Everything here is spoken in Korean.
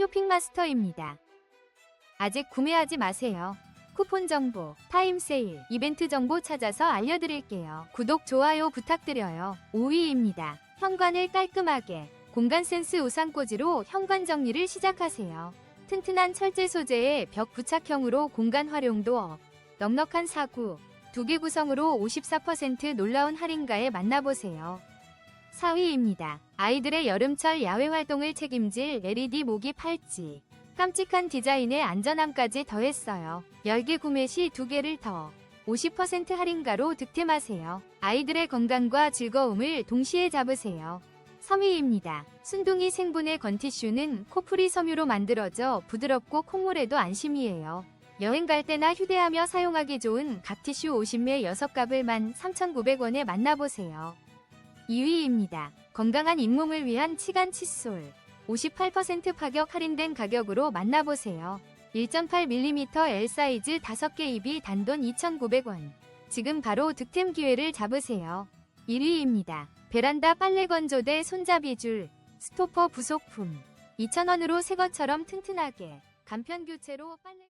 쇼핑마스터입니다. 아직 구매하지 마세요. 쿠폰 정보, 타임 세일, 이벤트 정보 찾아서 알려드릴게요. 구독, 좋아요 부탁드려요. 5위입니다. 현관을 깔끔하게 공간 센스 우산꽂이로 현관 정리를 시작하세요. 튼튼한 철제 소재의 벽 부착형으로 공간 활용도 업. 넉넉한 사구, 두 개 구성으로 54% 놀라운 할인가에 만나보세요. 4위입니다. 아이들의 여름철 야외 활동을 책임질 LED 모기 팔찌. 깜찍한 디자인에 안전함까지 더했어요. 10개 구매 시 2개를 더. 50% 할인가로 득템하세요. 아이들의 건강과 즐거움을 동시에 잡으세요. 3위입니다. 순둥이 생분해 건티슈는 코프리 섬유로 만들어져 부드럽고 콧물에도 안심이에요. 여행 갈 때나 휴대하며 사용하기 좋은 각티슈 50매 6갑을 13,900원에 만나보세요. 2위입니다. 건강한 잇몸을 위한 치간 칫솔. 58% 파격 할인된 가격으로 만나보세요. 1.8mm L 사이즈 5개 입이 단돈 2,900원. 지금 바로 득템 기회를 잡으세요. 1위입니다. 베란다 빨래 건조대 손잡이 줄, 스토퍼 부속품. 2,000원으로 새 것처럼 튼튼하게 간편 교체로 빨래